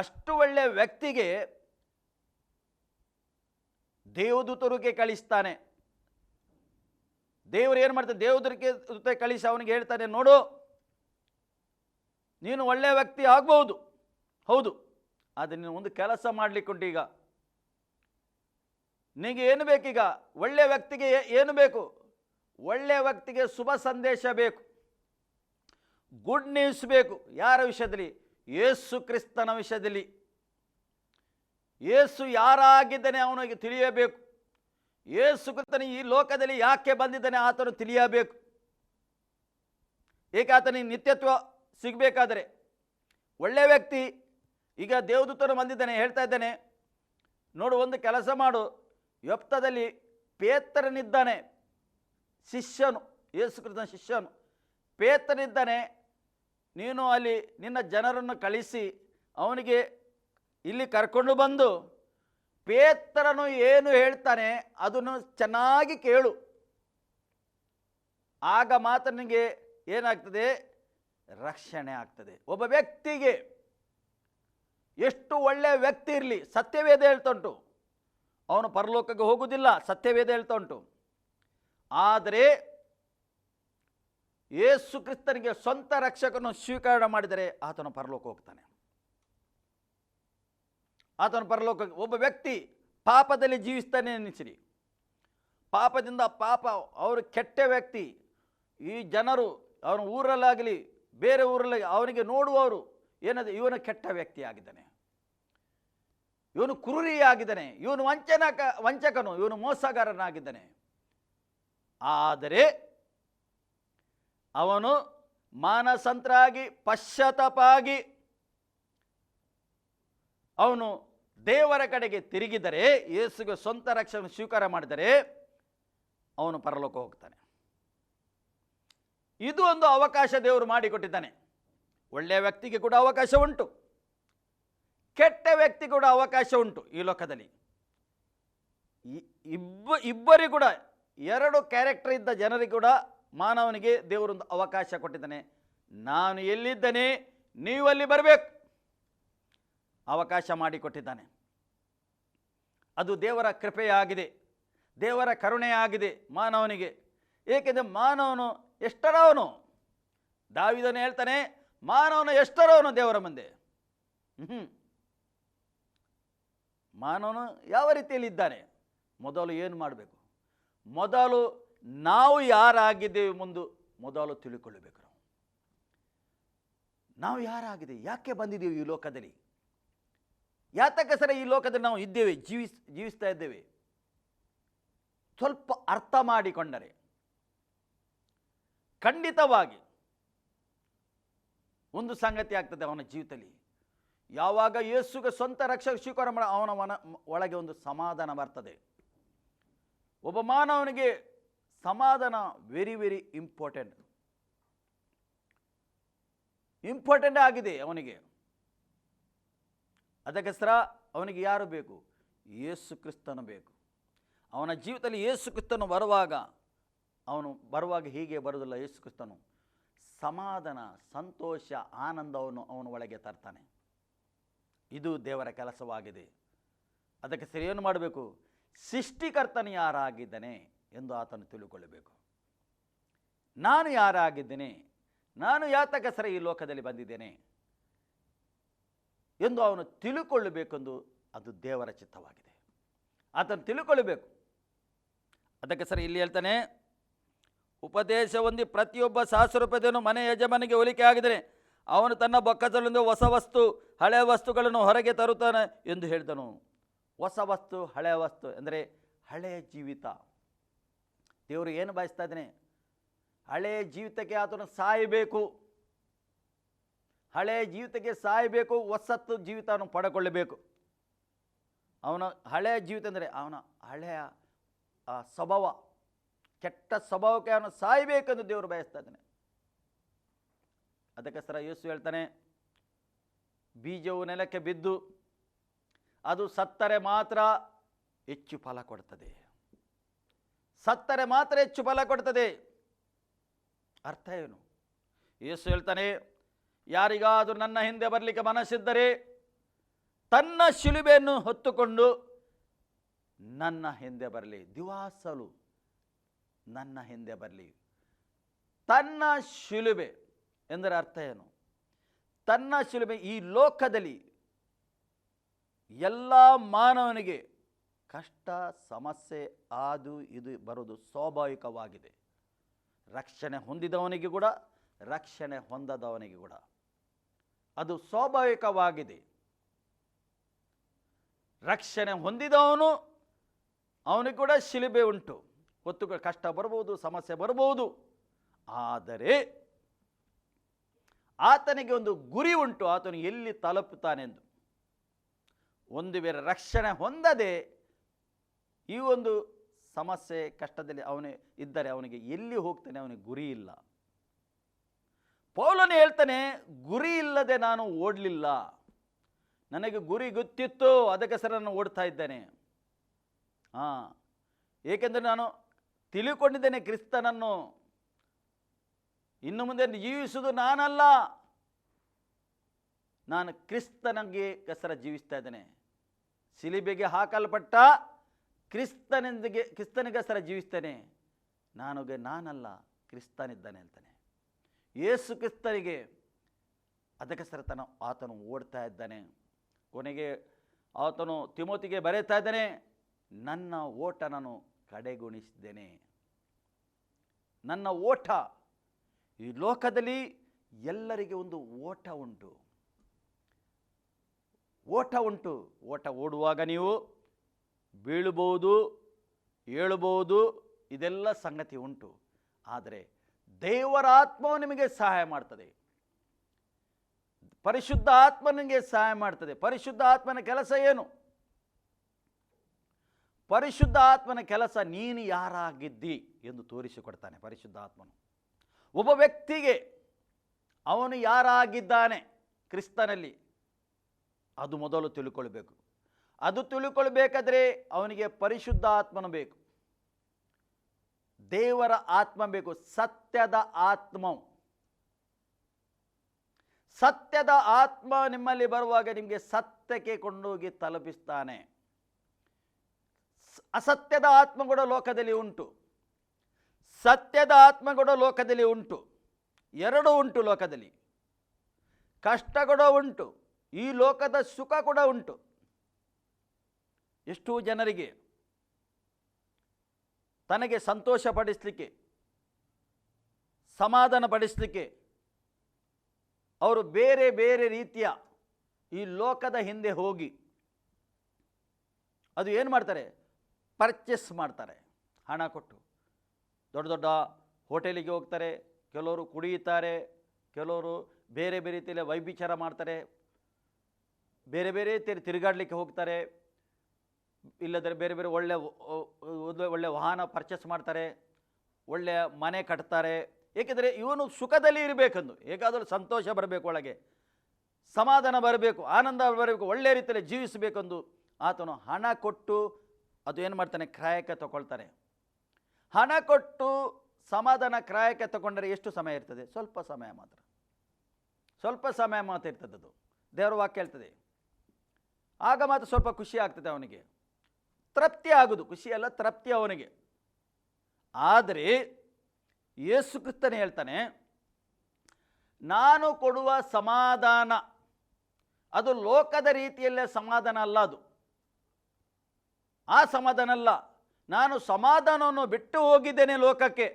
ಅಷ್ಟು ಒಳ್ಳೆಯ ವ್ಯಕ್ತಿಗೆ ದೇವದೂತರಿಗೆ ಕಳಿಸ್ತಾನೆ. ದೇವರು ಏನು ಮಾಡ್ತಾನೆ? ದೇವದೂತರಿಗೆ ಜೊತೆ ಕಳಿಸಿ ಅವನಿಗೆ ಹೇಳ್ತಾನೆ, ನೋಡು, ನೀನು ಒಳ್ಳೆಯ ವ್ಯಕ್ತಿ ಆಗ್ಬೋದು ಹೌದು, ಆದರೆ ನೀನು ಒಂದು ಕೆಲಸ ಮಾಡಲಿಕ್ಕುಂಟು ಈಗ ನಿನಗೆ ಏನು ಬೇಕೀಗ? ಒಳ್ಳೆಯ ವ್ಯಕ್ತಿಗೆ ಏನು ಬೇಕು? ಒಳ್ಳೆಯ ವ್ಯಕ್ತಿಗೆ ಶುಭ ಸಂದೇಶ ಬೇಕು. ಗುಡ್ ನ್ಯೂಸ್ ಬೇಕು. ಯಾರ ವಿಷಯದಲ್ಲಿ? ಯೇಸು ಕ್ರಿಸ್ತನ ವಿಷಯದಲ್ಲಿ. ಯೇಸು ಯಾರಾಗಿದ್ದಾನೆ ಅವನಿಗೆ ತಿಳಿಯಬೇಕು. ಯೇಸು ಕ್ರಿಸ್ತನ ಈ ಲೋಕದಲ್ಲಿ ಯಾಕೆ ಬಂದಿದ್ದಾನೆ ಆತನು ತಿಳಿಯಬೇಕು. ಏಕೆ ಆತನಿಗೆ ನಿತ್ಯತ್ವ ಸಿಗಬೇಕಾದರೆ? ಒಳ್ಳೆಯ ವ್ಯಕ್ತಿ, ಈಗ ದೇವದೂತನು ಬಂದಿದ್ದಾನೆ, ಹೇಳ್ತಾ ಇದ್ದಾನೆ, ನೋಡು, ಒಂದು ಕೆಲಸ ಮಾಡು. ಯಪ್ತದಲ್ಲಿ ಪೇತ್ರನಿದ್ದಾನೆ, ಶಿಷ್ಯನು, ಯೇಸು ಶಿಷ್ಯನು. ಪೇತ್ರನಿದ್ದಾನೆ ನೀನು ಅಲ್ಲಿ ನಿನ್ನ ಜನರನ್ನು ಕಳಿಸಿ ಅವನಿಗೆ ಇಲ್ಲಿ ಕರ್ಕೊಂಡು ಬಂದು ಪೇತ್ರನು ಏನು ಹೇಳ್ತಾನೆ ಅದನ್ನು ಚೆನ್ನಾಗಿ ಕೇಳು. ಆಗ ಮಾತ್ರ ನಿನಗೆ ಏನಾಗ್ತದೆ? ರಕ್ಷಣೆ ಆಗ್ತದೆ. ಒಬ್ಬ ವ್ಯಕ್ತಿಗೆ ಎಷ್ಟು ಒಳ್ಳೆಯ ವ್ಯಕ್ತಿ ಇರಲಿ, ಸತ್ಯವೇದ ಹೇಳ್ತಾ ಉಂಟು ಅವನು ಪರಲೋಕಕ್ಕೆ ಹೋಗುವುದಿಲ್ಲ, ಸತ್ಯವೇದ ಹೇಳ್ತಾ ಉಂಟು ಆದರೆ ಯೇಸು ಕ್ರಿಸ್ತನಿಗೆ ಸ್ವಂತ ರಕ್ಷಕನು ಸ್ವೀಕಾರ ಮಾಡಿದರೆ ಆತನು ಪರಲೋಕ ಹೋಗ್ತಾನೆ. ಆತನು ಪರಲೋಕ ಒಬ್ಬ ವ್ಯಕ್ತಿ ಪಾಪದಲ್ಲಿ ಜೀವಿಸ್ತಾನೆ ಎನಿಸಿರಿ. ಪಾಪದಿಂದ ಪಾಪ, ಅವರು ಕೆಟ್ಟ ವ್ಯಕ್ತಿ. ಈ ಜನರು, ಅವನ ಊರಲ್ಲಾಗಲಿ, ಬೇರೆ ಊರಲ್ಲಿ ಅವನಿಗೆ ನೋಡುವವರು ಏನದು? ಇವನು ಕೆಟ್ಟ ವ್ಯಕ್ತಿ ಆಗಿದ್ದಾನೆ ಇವನು ಕುರುರಿಯಾಗಿದ್ದಾನೆ. ಇವನು ವಂಚನಕ, ವಂಚಕನು, ಇವನು ಮೋಸಗಾರನಾಗಿದ್ದಾನೆ. ಆದರೆ ಅವನು ಮಾನಸಂತರಾಗಿ ಪಶ್ಚಾತ್ತಾಪಾಗಿ ಅವನು ದೇವರ ಕಡೆಗೆ ತಿರುಗಿದರೆ, ಯೇಸುಗೆ ಸ್ವಂತ ರಕ್ಷಣೆ ಸ್ವೀಕಾರ ಮಾಡಿದರೆ ಅವನು ಪರಲೋಕ ಹೋಗ್ತಾನೆ. ಇದು ಒಂದು ಅವಕಾಶ ದೇವರು ಮಾಡಿಕೊಟ್ಟಿದ್ದಾನೆ. ಒಳ್ಳೆಯ ವ್ಯಕ್ತಿಗೆ ಕೂಡ ಅವಕಾಶ ಉಂಟು. ಕೆಟ್ಟ ವ್ಯಕ್ತಿ ಕೂಡ ಅವಕಾಶ ಉಂಟು ಈ ಲೋಕದಲ್ಲಿ. ಇಬ್ಬ, ಇಬ್ಬರಿಗೂ ಕೂಡ ಎರಡು ಕ್ಯಾರೆಕ್ಟರ್ ಇದ್ದ ಜನರಿಗೆ ಕೂಡ ಮಾನವನಿಗೆ ದೇವರೊಂದು ಅವಕಾಶ ಕೊಟ್ಟಿದ್ದಾನೆ. ನಾನು ಎಲ್ಲಿದ್ದೇನೆ? ನೀವು ಅಲ್ಲಿ ಬರಬೇಕು. ಅವಕಾಶ ಮಾಡಿಕೊಟ್ಟಿದ್ದಾನೆ. ಅದು ದೇವರ ಕೃಪೆಯಾಗಿದೆ. ದೇವರ ಕರುಣೆಯಾಗಿದೆ ಮಾನವನಿಗೆ. ಏಕೆಂದರೆ ಮಾನವನು ಎಷ್ಟರವನು? ದಾವಿದನು ಹೇಳ್ತಾನೆ, ಮಾನವನು ಎಷ್ಟರವನು ದೇವರ ಮುಂದೆ? ಹ್ಞೂ ಮಾನವನು ಯಾವ ರೀತಿಯಲ್ಲಿ ಇದ್ದಾನೆ ಮೊದಲು ಏನು ಮಾಡಬೇಕು? ಮೊದಲು ನಾವು ಯಾರಾಗಿದ್ದೇವೆ ಮುಂದು ಮೊದಲು ತಿಳ್ಕೊಳ್ಳಬೇಕು ನಾವು. ನಾವು ಯಾರಾಗಿದೆ ಯಾಕೆ ಬಂದಿದ್ದೇವೆ ಈ ಲೋಕದಲ್ಲಿ? ಯಾತಕ್ಕೆ ಈ ಲೋಕದಲ್ಲಿ ನಾವು ಇದ್ದೇವೆ ಜೀವಿಸ್ ಜೀವಿಸ್ತಾ ಇದ್ದೇವೆ? ಸ್ವಲ್ಪ ಅರ್ಥ ಮಾಡಿಕೊಂಡರೆ, ಖಂಡಿತವಾಗಿ ಒಂದು ಸಂಗತಿ ಆಗ್ತದೆ ಅವನ ಜೀವಿತದಲ್ಲಿ. ಯಾವಾಗ ಯೇಸುಗೆ ಸ್ವಂತ ರಕ್ಷಕ ಸ್ವೀಕಾರ ಮಾಡ, ಅವನ ಒಳಗೆ ಒಂದು ಸಮಾಧಾನ ಬರ್ತದೆ. ಒಬ್ಬ ಮಾನವನಿಗೆ ಸಮಾಧಾನ ವೆರಿ ವೆರಿ ಇಂಪಾರ್ಟೆಂಟ್ ಇಂಪಾರ್ಟೆಂಟ್ ಆಗಿದೆ ಅವನಿಗೆ. ಅದಕ್ಕೋಸ್ಕರ ಅವನಿಗೆ ಯಾರು ಬೇಕು? ಯೇಸು ಕ್ರಿಸ್ತನು ಬೇಕು. ಅವನ ಜೀವಿತದಲ್ಲಿ ಯೇಸು ಕ್ರಿಸ್ತನು ಬರುವಾಗ, ಅವನು ಬರುವಾಗ ಹೀಗೆ ಬರುವುದಿಲ್ಲ. ಯೇಸು ಕ್ರಿಸ್ತನು ಸಮಾಧಾನ, ಸಂತೋಷ, ಆನಂದವನ್ನು ಅವನ ಒಳಗೆ ತರ್ತಾನೆ. ಇದು ದೇವರ ಕೆಲಸವಾಗಿದೆ. ಅದಕ್ಕೆ ಸರಿ ಏನು ಮಾಡಬೇಕು? ಸೃಷ್ಟಿಕರ್ತನ ಯಾರಾಗಿದ್ದಾನೆ? ಎಂದು ಆತನು ತಿಳಿದುಕೊಳ್ಳಬೇಕು ನಾನು ಯಾರಾಗಿದ್ದೇನೆ? ನಾನು ಯಾತಕಸರ ಈ ಲೋಕದಲ್ಲಿ ಬಂದಿದ್ದೇನೆ? ಎಂದು ಅವನು ತಿಳುಕೊಳ್ಳಬೇಕೆಂದು ಅದು ದೇವರ ಚಿತ್ತವಾಗಿದೆ. ಆತನು ತಿಳಿದುಕೊಳ್ಳಬೇಕು ಅದಕ್ಕೆ ಸರಿ ಇಲ್ಲಿ ಹೇಳ್ತಾನೆ, ಉಪದೇಶ ಹೊಂದಿ ಪ್ರತಿಯೊಬ್ಬ ಸಹಸ್ರ ರೂಪಾಯಿದನು ಮನೆ ಯಜಮಾನಿಗೆ ಹೋಲಿಕೆ ಆಗಿದರೆ ಅವನು ತನ್ನ ಬೊಕ್ಕಸಲಿಂದ ಹೊಸ ವಸ್ತು ಹಳೆಯ ವಸ್ತುಗಳನ್ನು ಹೊರಗೆ ತರುತ್ತಾನೆ ಎಂದು ಹೇಳಿದನು. ಹೊಸ ವಸ್ತು ಹಳೆಯ ವಸ್ತು, ಅಂದರೆ ಹಳೆಯ ಜೀವಿತ. ದೇವರು ಏನು ಬಯಸ್ತಾ ಇದ್ದಾನೆ? ಹಳೆಯ ಜೀವಿತಕ್ಕೆ ಆತನು ಸಾಯಬೇಕು. ಹಳೆಯ ಜೀವಿತಕ್ಕೆ ಸಾಯಬೇಕು ಹೊಸತ್ತು ಜೀವಿತವನ್ನು ಪಡ್ಕೊಳ್ಳಬೇಕು. ಅವನ ಹಳೆಯ ಜೀವಿತ ಅಂದರೆ ಅವನ ಹಳೆಯ ಆ, ಸ್ವಭಾವ, ಕೆಟ್ಟ ಸ್ವಭಾವಕ್ಕೆ ಅವನು ಸಾಯಬೇಕೆಂದು ದೇವರು ಬಯಸ್ತಾ ಇದ್ದಾನೆ. ಅದಕ್ಕೋಸ್ಕರ ಯೇಸು ಹೇಳ್ತಾನೆ, ಬೀಜವು ನೆಲಕ್ಕೆ ಬಿದ್ದು ಅದು ಸತ್ತರೆ ಮಾತ್ರ ಹೆಚ್ಚು ಫಲ ಕೊಡ್ತದೆ. ಸತ್ತರೆ ಮಾತ್ರ ಹೆಚ್ಚು ಫಲ ಕೊಡ್ತದೆ. ಅರ್ಥ ಏನು? ಯೇಸು ಹೇಳ್ತಾನೆ, ಯಾರಿಗಾದರೂ ನನ್ನ ಹಿಂದೆ ಬರಲಿಕ್ಕೆ ಮನಸ್ಸಿದ್ದರೆ ತನ್ನ ಶಿಲುಬೆಯನ್ನು ಹೊತ್ತುಕೊಂಡು ನನ್ನ ಹಿಂದೆ ಬರಲಿ. ದಿವಾಸಲು ನನ್ನ ಹಿಂದೆ ಬರಲಿ. ತನ್ನ ಶಿಲುಬೆ ಎಂದರೆ ಅರ್ಥ ಏನು? ತನ್ನ ಶಿಲುಬೆ ಈ ಲೋಕದಲ್ಲಿ ಎಲ್ಲ ಮಾನವನಿಗೆ ಕಷ್ಟ, ಸಮಸ್ಯೆ ಅದು ಇದು ಬರೋದು ಸ್ವಾಭಾವಿಕವಾಗಿದೆ. ರಕ್ಷಣೆ ಹೊಂದಿದವನಿಗೆ ಕೂಡ, ರಕ್ಷಣೆ ಹೊಂದದವನಿಗೆ ಕೂಡ. ಅದು ಸ್ವಾಭಾವಿಕವಾಗಿದೆ. ರಕ್ಷಣೆ ಹೊಂದಿದವನು, ಅವನಿಗೆ ಕೂಡ ಶಿಲುಬೆ ಉಂಟು. ಹೊತ್ತು ಕಷ್ಟ ಬರ್ಬೋದು ಸಮಸ್ಯೆ ಬರಬಹುದು. ಆದರೆ, ಆತನಿಗೆ ಒಂದು ಗುರಿ ಉಂಟು. ಆತನು ಎಲ್ಲಿ ತಲುಪುತ್ತಾನೆಂದು. ಒಂದು ವೇಳೆ ರಕ್ಷಣೆ ಹೊಂದದೆ ಈ ಒಂದು ಸಮಸ್ಯೆ, ಕಷ್ಟದಲ್ಲಿ ಅವನು ಇದ್ದರೆ ಅವನಿಗೆ ಎಲ್ಲಿ ಹೋಗ್ತಾನೆ ಅವನಿಗೆ ಗುರಿ ಇಲ್ಲ. ಪೌಲನು ಹೇಳ್ತಾನೆ, ಗುರಿ ಇಲ್ಲದೆ ನಾನು ಓಡಲಿಲ್ಲ. ನನಗೆ ಗುರಿ ಗೊತ್ತಿತ್ತು, ಅದಕ್ಕೆ ಸರ ನಾನು ಓಡ್ತಾ ಇದ್ದೇನೆ. ಹಾಂ, ಏಕೆಂದರೆ ನಾನು ತಿಳ್ಕೊಂಡಿದ್ದೇನೆ ಕ್ರಿಸ್ತನನ್ನು. ಇನ್ನು ಮುಂದೆ ಜೀವಿಸುವುದು ನಾನಲ್ಲ. ನಾನು ಕ್ರಿಸ್ತನಿಗೆ ಕಸರ ಜೀವಿಸ್ತಾ ಇದ್ದೇನೆ. ಸಿಲಿಬೆಗೆ ಹಾಕಲ್ಪಟ್ಟ ಕ್ರಿಸ್ತನಿಂದಿಗೆ, ಕ್ರಿಸ್ತನಿಗೋಸ್ಕರ ಜೀವಿಸ್ತೇನೆ. ನಾನುಗೆ ನಾನಲ್ಲ, ಕ್ರಿಸ್ತನಿದ್ದಾನೆ ಅಂತಾನೆ. ಯೇಸು ಕ್ರಿಸ್ತನಿಗೆ ಅದಕ್ಕೋಸ್ಕರ ತನ್ನ ಆತನು ಓಡ್ತಾ ಇದ್ದಾನೆ. ಕೊನೆಗೆ ಆತನು ತಿಮೋತಿಗೆ ಬರೆಯುತ್ತಾ ಇದ್ದಾನೆ, ನನ್ನ ಓಟ ನಾನು ಕಡೆಗುಣಿಸಿದ್ದೇನೆ. ನನ್ನ ಓಟ, ಈ ಲೋಕದಲ್ಲಿ ಎಲ್ಲರಿಗೆ ಒಂದು ಓಟ ಉಂಟು. ಓಟ ಉಂಟು, ಓಟ ಓಡುವಾಗ ನೀವು ಬೀಳ್ಬೋದು ಏಳ್ಬೋದು ಇದೆಲ್ಲ ಸಂಗತಿ ಉಂಟು. ಆದರೆ ದೇವರ ಆತ್ಮವು ನಿಮಗೆ ಸಹಾಯ ಮಾಡ್ತದೆ. ಪರಿಶುದ್ಧ ಆತ್ಮ ನಿಮಗೆ ಸಹಾಯ ಮಾಡ್ತದೆ. ಪರಿಶುದ್ಧ ಆತ್ಮನ ಕೆಲಸ ಏನು? ಪರಿಶುದ್ಧ ಆತ್ಮನ ಕೆಲಸ ನೀನು ಯಾರಾಗಿದ್ದಿ ಎಂದು ತೋರಿಸಿಕೊಡ್ತಾನೆ ಪರಿಶುದ್ಧ ಆತ್ಮನು. ಒಬ್ಬ ವ್ಯಕ್ತಿಗೆ ಅವನು ಯಾರಾಗಿದ್ದಾನೆ ಕ್ರಿಸ್ತನಲ್ಲಿ? ಅದು ಮೊದಲು ತಿಳ್ಕೊಳ್ಬೇಕು. ಅದು ತಿಳ್ಕೊಳ್ಬೇಕಾದ್ರೆ ಅವನಿಗೆ ಪರಿಶುದ್ಧ ಆತ್ಮನು ಬೇಕು. ದೇವರ ಆತ್ಮ ಬೇಕು, ಸತ್ಯದ ಆತ್ಮ ಸತ್ಯದ ಆತ್ಮ ನಿಮ್ಮಲ್ಲಿ ಬರುವಾಗ ನಿಮಗೆ ಸತ್ಯಕ್ಕೆ ಕೊಂಡೋಗಿ ತಲುಪಿಸ್ತಾನೆ. ಅಸತ್ಯದ ಆತ್ಮ ಕೂಡ ಲೋಕದಲ್ಲಿ ಉಂಟು. ಸತ್ಯದ ಆತ್ಮ ಕೂಡ ಲೋಕದಲ್ಲಿ ಉಂಟು. ಎರಡೂ ಉಂಟು ಲೋಕದಲ್ಲಿ. ಕಷ್ಟ ಕೂಡ ಉಂಟು. ಈ ಲೋಕದ ಸುಖ ಕೂಡ ಉಂಟು. ಎಷ್ಟೋ ಜನರಿಗೆ ತನಗೆ ಸಂತೋಷ ಪಡಿಸಲಿಕ್ಕೆ, ಸಮಾಧಾನ ಪಡಿಸಲಿಕ್ಕೆ ಅವರು ಬೇರೆ ಬೇರೆ ರೀತಿಯ ಈ ಲೋಕದ ಹಿಂದೆ ಹೋಗಿ ಅದು ಏನು ಮಾಡ್ತಾರೆ? ಪರ್ಚೇಸ್ ಮಾಡ್ತಾರೆ. ಹಣ ಕೊಟ್ಟು. ದೊಡ್ಡ ದೊಡ್ಡ ಹೋಟೆಲಿಗೆ ಹೋಗ್ತಾರೆ, ಕೆಲವರು ಕುಡಿಯುತ್ತಾರೆ, ಕೆಲವರು ಬೇರೆ ಬೇರೆ ರೀತಿಯಲ್ಲಿ ವೈಭಿಚಾರ ಮಾಡ್ತಾರೆ, ಬೇರೆ ಬೇರೆ ರೀತಿಯಲ್ಲಿ ತಿರುಗಾಡಲಿಕ್ಕೆ ಹೋಗ್ತಾರೆ. ಇಲ್ಲದ್ರೆ ಬೇರೆ ಬೇರೆ ಒಳ್ಳೆ ಒಳ್ಳೆ ವಾಹನ ಪರ್ಚೇಸ್ ಮಾಡ್ತಾರೆ ಒಳ್ಳೆಯ ಮನೆ ಕಟ್ತಾರೆ. ಏಕೆಂದರೆ ಇವನು ಸುಖದಲ್ಲಿ ಇರಬೇಕಂದು. ಹೇಗಾದರೂ ಸಂತೋಷ ಬರಬೇಕು ಒಳಗೆ. ಸಮಾಧಾನ ಬರಬೇಕು, ಆನಂದ ಬರಬೇಕು ಒಳ್ಳೆಯ ರೀತಿಯಲ್ಲಿ ಜೀವಿಸಬೇಕೆಂದು ಆತನು ಹಣ ಕೊಟ್ಟು ಅದು ಏನು ಮಾಡ್ತಾನೆ? ಕ್ರಾಯಕ ತಗೊಳ್ತಾನೆ. ಹಣ ಕೊಟ್ಟು ಸಮಾಧಾನ ಕ್ರಾಯಕ ತಗೊಂಡರೆ ಎಷ್ಟು ಸಮಯ ಇರ್ತದೆ? ಸ್ವಲ್ಪ ಸಮಯ ಮಾತ್ರ. ಸ್ವಲ್ಪ ಸಮಯ ಮಾತ್ರ ಇರ್ತದದು. ಅದು ದೇವರ ವಾಕ್ಯ ಹೇಳ್ತದೆ. ಆಗ ಮಾತ್ರ ಸ್ವಲ್ಪ ಖುಷಿ ಆಗ್ತದೆ ಅವನಿಗೆ. ತೃಪ್ತಿ ಆಗುದು ಖುಷಿಯಲ್ಲ ತೃಪ್ತಿ ಅವನಿಗೆ. ಆದರೆ ಯೇಸು ಕ್ರಿಸ್ತನೇ ಹೇಳ್ತಾನೆ, ನಾನು ಕೊಡುವ ಸಮಾಧಾನ, ಅದು ಲೋಕದ ರೀತಿಯಲ್ಲೇ ಸಮಾಧಾನ ಅಲ್ಲ ಅದು. ಆ ಸಮಾಧಾನ ಅಲ್ಲ, ನಾನು ಸಮಾಧಾನವನ್ನು ಬಿಟ್ಟು ಹೋಗಿದ್ದೇನೆ ಲೋಕಕ್ಕೆ.